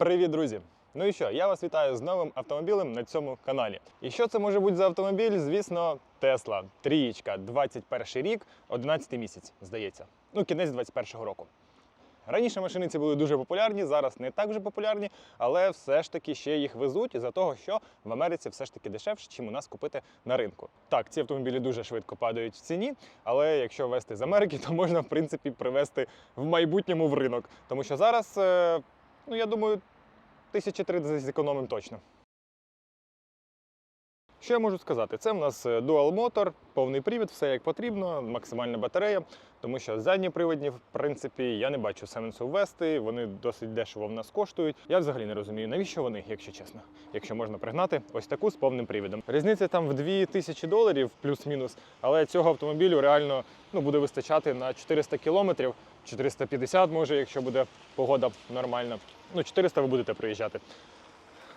Привіт, друзі! Ну і що, я вас вітаю з новим автомобілем на цьому каналі. І що це може бути за автомобіль? Звісно, Тесла, трієчка, 21 рік, 11 місяць, здається. Ну, кінець 21 року. Раніше машини ці були дуже популярні, зараз не так вже популярні, але все ж таки ще їх везуть із-за того, що в Америці все ж таки дешевше, чим у нас купити на ринку. Так, ці автомобілі дуже швидко падають в ціні, але якщо везти з Америки, то можна в принципі привезти в майбутньому в ринок. Тому що зараз, е, ну я думаю, тисячі три зекономимо точно. Що я можу сказати? Це в нас е, Dual Motor, повний привід, все як потрібно, максимальна батарея, тому що задні приводні, в принципі, я не бачу сенсу ввести, вони досить дешево в нас коштують. Я взагалі не розумію, навіщо вони, якщо чесно, якщо можна пригнати ось таку з повним привідом. Різниця там в 2000 доларів плюс-мінус, але цього автомобілю реально ну, буде вистачати на 400 кілометрів, 450 може, якщо буде погода нормальна. Ну, 400 ви будете проїжджати.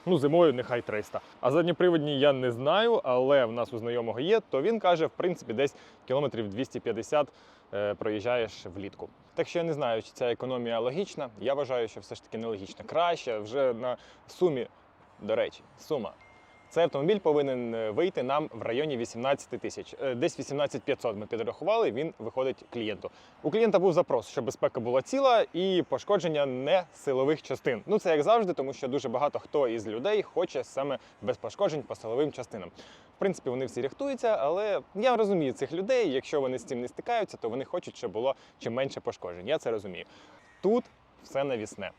Ну, зимою нехай 300. А задньоприводні я не знаю, але в нас у знайомого є, то він каже, в принципі, десь кілометрів 250 е, проїжджаєш влітку. Так що я не знаю, чи ця економія логічна. Я вважаю, що все ж таки нелогічна. Краще вже на сумі, до речі, сума. Цей автомобіль повинен е, вийти нам в районі 18 тисяч. Е, Десь 18 500 ми підрахували, він виходить клієнту. У клієнта був запрос, щоб безпека була ціла і пошкодження не силових частин. Ну це як завжди, тому що дуже багато хто із людей хоче саме без пошкоджень по силовим частинам. В принципі, вони всі рихтуються, але я розумію цих людей. Якщо вони з цим не стикаються, то вони хочуть, щоб було чим менше пошкоджень. Я це розумію. Тут все навісне.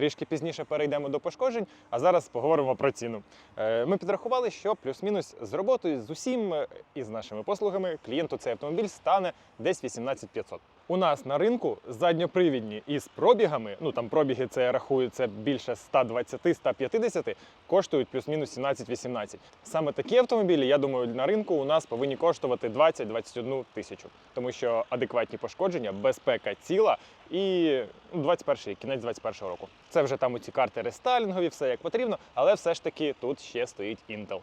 Трішки пізніше перейдемо до пошкоджень, а зараз поговоримо про ціну. Е, Ми підрахували, що плюс-мінус з роботою з усім е, і з нашими послугами клієнту цей автомобіль стане десь 18 500. У нас на ринку задньопривідні із пробігами, ну там пробіги це я рахую, це більше 120-150, коштують плюс-мінус 17-18. Саме такі автомобілі, я думаю, на ринку у нас повинні коштувати 20-21 тисячу, тому що адекватні пошкодження, безпека ціла і ну, 21 кінець 21 року. Це вже там у ці карти рестайлінгові, все як потрібно, але все ж таки тут ще стоїть Intel.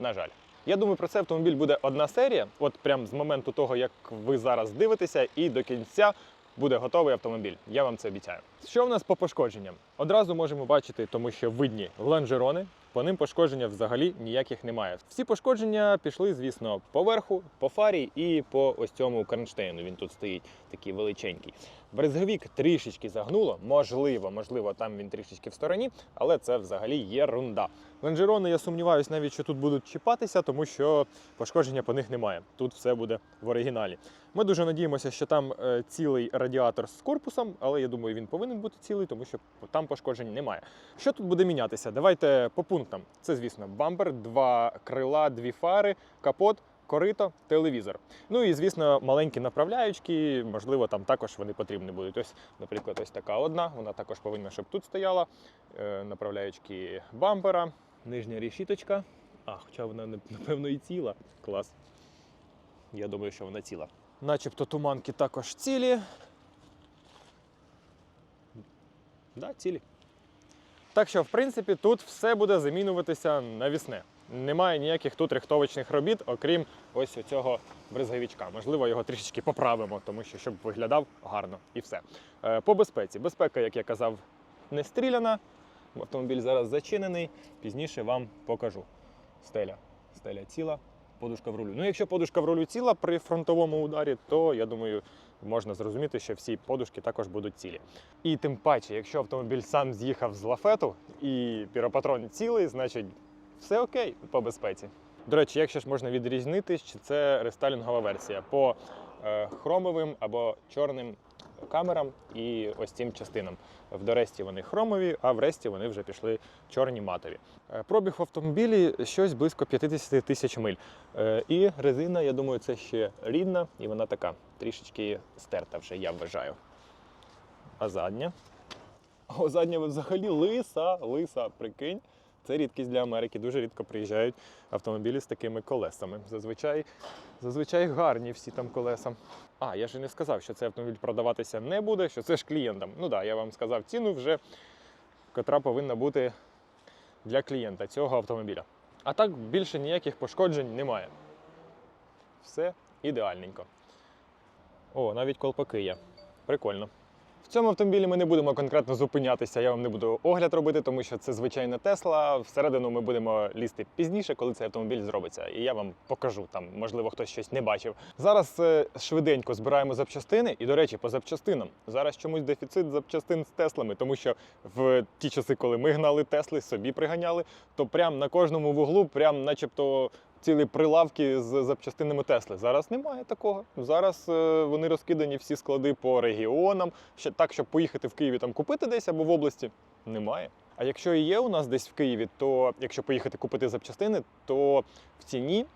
На жаль. Я думаю, про цей автомобіль буде одна серія, от прям з моменту того, як ви зараз дивитеся, і до кінця буде готовий автомобіль. Я вам це обіцяю. Що в нас по пошкодженням? Одразу можемо бачити, тому що видні лонжерони. По ним пошкодження взагалі ніяких немає. Всі пошкодження пішли, звісно, по верху, по фарі і по ось цьому кронштейну. Він тут стоїть такий величенький. Брезговік трішечки загнуло, можливо, можливо, там він трішечки в стороні, але це взагалі єрунда. Лонжерони, я сумніваюся, навіть що тут будуть чіпатися, тому що пошкодження по них немає. Тут все буде в оригіналі. Ми дуже надіємося, що там е, цілий радіатор з корпусом, але я думаю, він повинен бути цілий, тому що там пошкоджень немає. Що тут буде мінятися? Давайте по пунктам. Це, звісно, бампер, два крила, дві фари, капот. Корито, телевізор. Ну і звісно, маленькі направляючки, можливо, там також вони потрібні будуть. Ось, наприклад, ось така одна. Вона також повинна, щоб тут стояла. Е, направляючки бампера, нижня рішіточка. А, хоча вона напевно і ціла. Клас. Я думаю, що вона ціла. Начебто туманки також цілі. Да, цілі. Так що, в принципі, тут все буде замінюватися навісне. Немає ніяких тут рихтовочних робіт, окрім ось цього бризговичка. Можливо, його трішечки поправимо, тому що щоб виглядав гарно і все. Е, По безпеці. Безпека, як я казав, не стріляна. Автомобіль зараз зачинений. Пізніше вам покажу. Стеля. Стеля ціла, подушка в рулю. Ну, якщо подушка в рулю ціла при фронтовому ударі, то я думаю, можна зрозуміти, що всі подушки також будуть цілі. І тим паче, якщо автомобіль сам з'їхав з лафету і піропатрон цілий, значить все окей по безпеці. До речі, як ще ж можна відрізнити, чи це рестайлінгова версія по е, хромовим або чорним камерам і ось цим частинам. В Доресті вони хромові, а в Ресті вони вже пішли чорні матові. Е, Пробіг в автомобілі щось близько 50 тисяч миль. Е, І резина, я думаю, це ще рідна, і вона така трішечки стерта вже, я вважаю. А задня? О, задня взагалі лиса, лиса, прикинь. Це рідкість для Америки. Дуже рідко приїжджають автомобілі з такими колесами. Зазвичай, зазвичай гарні всі там колеса. А, я ж не сказав, що цей автомобіль продаватися не буде, що це ж клієнтам. Ну так, да, я вам сказав ціну вже, котра повинна бути для клієнта цього автомобіля. А так більше ніяких пошкоджень немає. Все ідеальненько. О, навіть колпаки є. Прикольно. В цьому автомобілі ми не будемо конкретно зупинятися. Я вам не буду огляд робити, тому що це звичайна Тесла. Всередину ми будемо лізти пізніше, коли цей автомобіль зробиться. І я вам покажу там, можливо, хтось щось не бачив. Зараз е, швиденько збираємо запчастини. І, до речі, по запчастинам зараз чомусь дефіцит запчастин з Теслами, тому що в ті часи, коли ми гнали Тесли, собі приганяли, то прям на кожному вуглу, прям начебто. Цілі прилавки з запчастинами Тесли. Зараз немає такого. Зараз е, вони розкидані всі склади по регіонам. Ще так, щоб поїхати в Києві там купити десь або в області, немає. А якщо і є у нас десь в Києві, то якщо поїхати купити запчастини, то в ціні,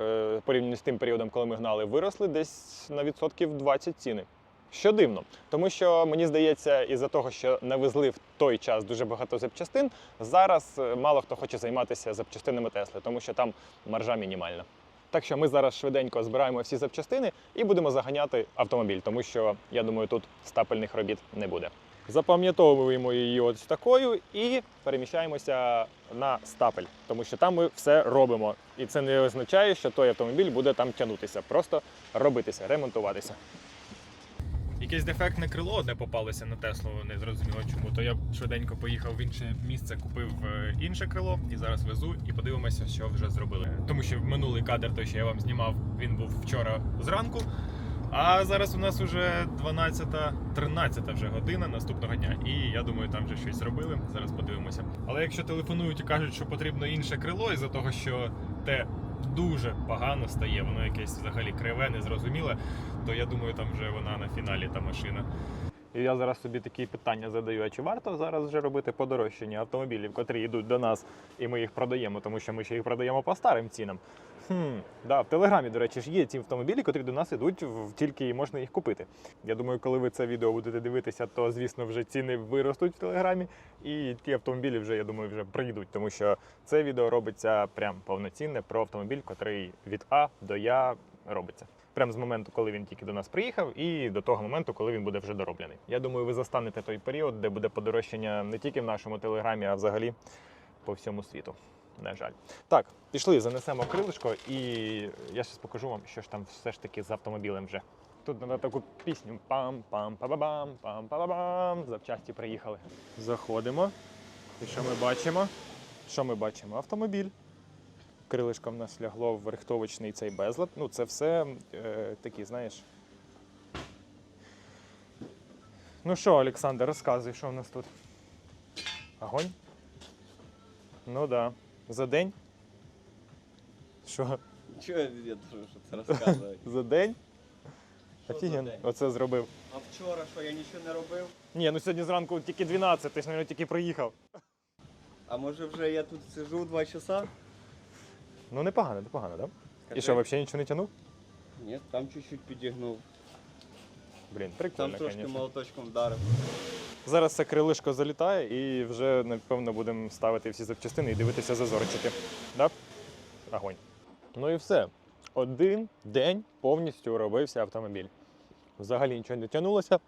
е, порівняно з тим періодом, коли ми гнали, виросли десь на відсотків 20 ціни. Що дивно, тому що мені здається, із-за того, що навезли в той час дуже багато запчастин, зараз е, мало хто хоче займатися запчастинами Тесли, тому що там маржа мінімальна. Так що ми зараз швиденько збираємо всі запчастини і будемо заганяти автомобіль, тому що я думаю, тут стапельних робіт не буде. Запам'ятовуємо її ось такою і переміщаємося на стапель, тому що там ми все робимо. І це не означає, що той автомобіль буде там тягнутися, просто робитися, ремонтуватися. Якесь дефектне крило одне попалося на Теслу, не зрозуміло чому. То я швиденько поїхав в інше місце, купив е, інше крило і зараз везу і подивимося, що вже зробили. Тому що минулий кадр, той, що я вам знімав, він був вчора зранку. А зараз у нас уже 12-13 вже година наступного дня. І я думаю, там вже щось зробили. Зараз подивимося. Але якщо телефонують і кажуть, що потрібно інше крило, із-за того, що те дуже погано стає, воно якесь взагалі криве, незрозуміле, то я думаю, там вже вона на фіналі та машина. І я зараз собі такі питання задаю: а чи варто зараз вже робити подорожчання автомобілів, котрі йдуть до нас, і ми їх продаємо, тому що ми ще їх продаємо по старим цінам. Хм, да, в Телеграмі, до речі, ж є ті автомобілі, котрі до нас йдуть, в- тільки можна їх купити. Я думаю, коли ви це відео будете дивитися, то звісно вже ціни виростуть в Телеграмі, і ті автомобілі вже, я думаю, вже прийдуть, тому що це відео робиться прям повноцінне про автомобіль, котрий від А до Я робиться. Прямо з моменту, коли він тільки до нас приїхав, і до того моменту, коли він буде вже дороблений. Я думаю, ви застанете той період, де буде подорожчання не тільки в нашому телеграмі, а взагалі по всьому світу. На жаль. Так, пішли, занесемо крилишко, і я зараз покажу вам, що ж там все ж таки з автомобілем вже. Тут треба таку пісню пам пам па бам пам па бам Запчасті приїхали. Заходимо. І що ми бачимо? Що ми бачимо? Автомобіль. Крилишко в нас лягло в рихтовочний цей безлад. Ну, це все е, такі, знаєш. Ну що, Олександр, розказуй, що в нас тут? Огонь? Ну да. За день? Що? Чого я думаю, що це розказують? За день? Що за Офігенно. день? Оце зробив. А вчора що, я нічого не робив? Ні, ну сьогодні зранку тільки 12, ти ж, мабуть, тільки приїхав. А може вже я тут сижу два часа? Ну непогано, непогано, так? Да? І що, взагалі нічого не тягнув? Ні, там чуть-чуть підігнув. Блін, Там трошки звісно. молоточком вдарив. Зараз це крилишко залітає і вже, напевно, будемо ставити всі запчастини і дивитися зазорчики. Да? Огонь. Ну і все. Один день повністю робився автомобіль. Взагалі нічого не тягнулося,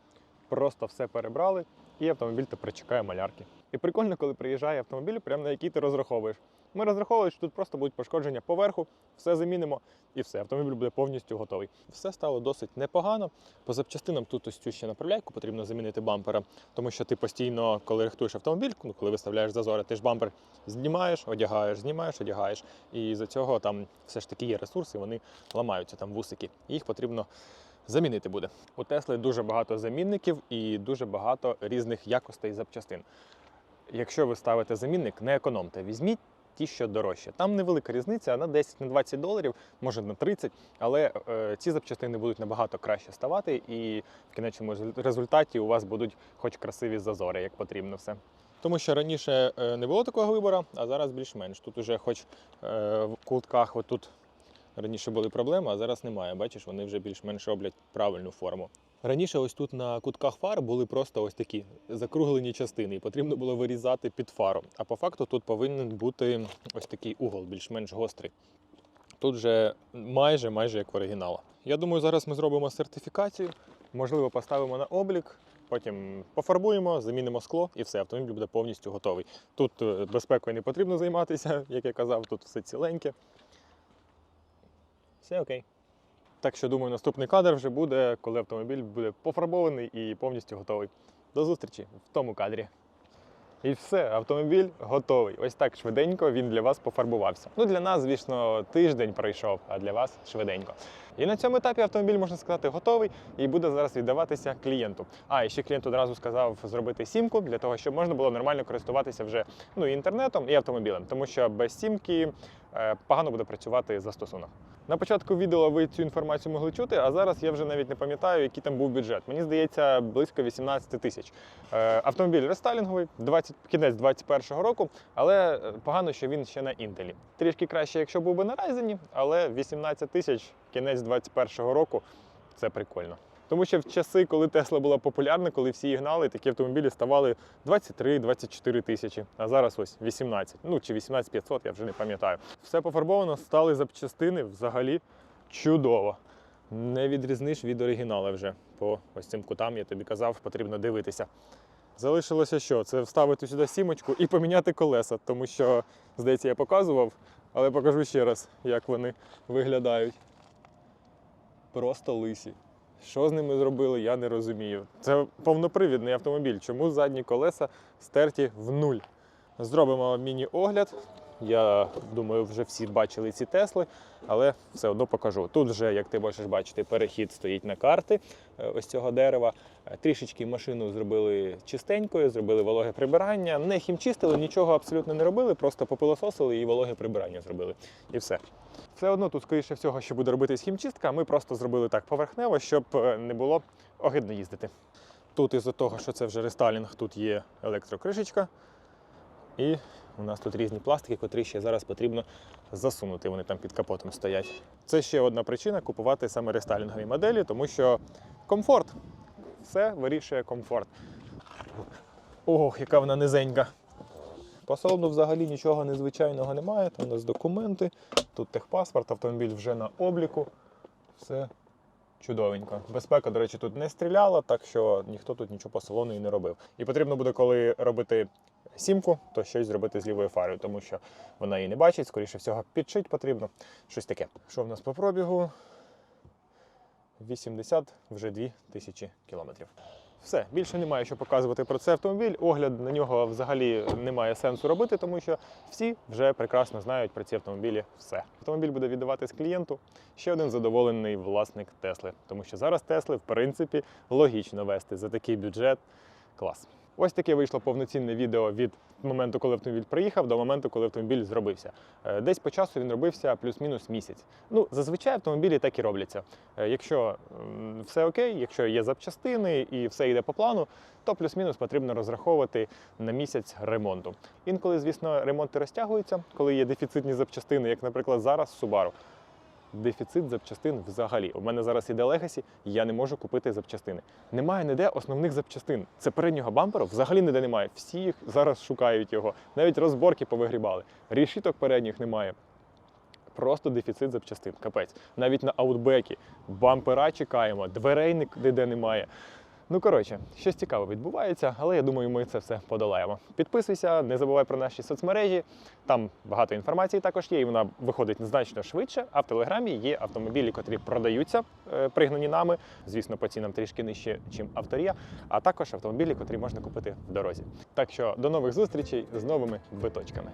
просто все перебрали, і автомобіль тепер чекає малярки. І прикольно, коли приїжджає автомобіль, прямо на який ти розраховуєш. Ми розраховували, що тут просто будуть пошкодження поверху, все замінимо і все. Автомобіль буде повністю готовий. Все стало досить непогано. По запчастинам тут ось цю ще направляйку потрібно замінити бампера, тому що ти постійно, коли рихтуєш автомобіль, ну, коли виставляєш зазори, ти ж бампер знімаєш, одягаєш, знімаєш, одягаєш. І за цього там все ж таки є ресурси, вони ламаються там вусики. Їх потрібно замінити буде. У Тесли дуже багато замінників і дуже багато різних якостей запчастин. Якщо ви ставите замінник, не економте, візьміть. Ті, що дорожче. Там невелика різниця, на 10-20 доларів, може на 30, але е, ці запчастини будуть набагато краще ставати, і в кінечному результаті у вас будуть хоч красиві зазори, як потрібно все. Тому що раніше е, не було такого вибору, а зараз більш-менш. Тут уже хоч е, в кутках отут раніше були проблеми, а зараз немає. Бачиш, вони вже більш-менш роблять правильну форму. Раніше ось тут на кутках фар були просто ось такі закруглені частини, і потрібно було вирізати під фару. А по факту тут повинен бути ось такий угол, більш-менш гострий. Тут же майже майже як в оригінала. Я думаю, зараз ми зробимо сертифікацію, можливо, поставимо на облік, потім пофарбуємо, замінимо скло і все, автомобіль буде повністю готовий. Тут е, безпекою не потрібно займатися, як я казав, тут все ціленьке. Все окей. Так що думаю, наступний кадр вже буде, коли автомобіль буде пофарбований і повністю готовий. До зустрічі в тому кадрі. І все, автомобіль готовий. Ось так швиденько він для вас пофарбувався. Ну для нас, звісно, тиждень пройшов, а для вас швиденько. І на цьому етапі автомобіль можна сказати готовий і буде зараз віддаватися клієнту. А і ще клієнт одразу сказав зробити сімку для того, щоб можна було нормально користуватися вже ну інтернетом і автомобілем, тому що без сімки погано буде працювати застосунок. На початку відео ви цю інформацію могли чути, а зараз я вже навіть не пам'ятаю, який там був бюджет. Мені здається, близько 18 тисяч. Е, Автомобіль рестайлінговий, 20, кінець 21-го року, але е, погано, що він ще на інтелі. Трішки краще, якщо був би на Ryzen, але 18 тисяч кінець 21-го року це прикольно. Тому що в часи, коли Тесла була популярна, коли всі її гнали, такі автомобілі ставали 23-24 тисячі, а зараз ось 18, ну чи 18 500, я вже не пам'ятаю. Все пофарбовано, стали запчастини взагалі чудово. Не відрізниш від оригіналу вже. По ось цим кутам я тобі казав, потрібно дивитися. Залишилося що? Це вставити сюди сімочку і поміняти колеса, тому що, здається, я показував, але покажу ще раз, як вони виглядають. Просто лисі. Що з ними зробили, я не розумію. Це повнопривідний автомобіль. Чому задні колеса стерті в нуль? Зробимо міні-огляд. Я думаю, вже всі бачили ці Тесли, але все одно покажу. Тут вже, як ти можеш бачити, перехід стоїть на карти е, ось цього дерева. Е, Трішечки машину зробили чистенькою, зробили вологе прибирання. Не хімчистили, нічого абсолютно не робили, просто попилососили і вологе прибирання зробили. І все. Все одно тут, скоріше всього, що буде робитись хімчистка, ми просто зробили так поверхнево, щоб е, не було огидно їздити. Тут із-за того, що це вже рестайлінг, тут є електрокришечка. І у нас тут різні пластики, котрі ще зараз потрібно засунути. Вони там під капотом стоять. Це ще одна причина купувати саме рестайлінгові моделі, тому що комфорт. Все вирішує комфорт. Ох, яка вона низенька. По взагалі нічого незвичайного немає. Там у нас документи, тут техпаспорт, автомобіль вже на обліку. Все чудовенько. Безпека, до речі, тут не стріляла, так що ніхто тут нічого по і не робив. І потрібно буде, коли робити сімку, то щось зробити з лівою фарою, тому що вона її не бачить, скоріше всього, підшить потрібно. Щось таке. Що в нас по пробігу? 80 вже 2 тисячі кілометрів. Все, більше немає що показувати про цей автомобіль. Огляд на нього взагалі немає сенсу робити, тому що всі вже прекрасно знають про ці автомобілі все. Автомобіль буде віддаватись клієнту. Ще один задоволений власник Тесли, тому що зараз Тесли, в принципі, логічно вести за такий бюджет. Клас. Ось таке вийшло повноцінне відео від моменту, коли автомобіль приїхав, до моменту, коли автомобіль зробився. Е, Десь по часу він робився плюс-мінус місяць. Ну, зазвичай автомобілі так і робляться. Е, Якщо все окей, якщо є запчастини і все йде по плану, то плюс-мінус потрібно розраховувати на місяць ремонту. Інколи, звісно, ремонти розтягуються, коли є дефіцитні запчастини, як, наприклад, зараз Subaru. Дефіцит запчастин взагалі. У мене зараз іде легасі, я не можу купити запчастини. Немає ніде основних запчастин. Це переднього бампера взагалі ніде немає. Всі їх зараз шукають його. Навіть розборки повигрібали. Рішіток передніх немає. Просто дефіцит запчастин. Капець. Навіть на аутбекі бампера чекаємо, дверей ніде немає. Ну, коротше, щось цікаве відбувається, але я думаю, ми це все подолаємо. Підписуйся, не забувай про наші соцмережі. Там багато інформації також є, і вона виходить значно швидше. А в телеграмі є автомобілі, котрі продаються, е, пригнані нами. Звісно, по цінам трішки нижче, ніж авторія, а також автомобілі, котрі можна купити в дорозі. Так що до нових зустрічей з новими биточками.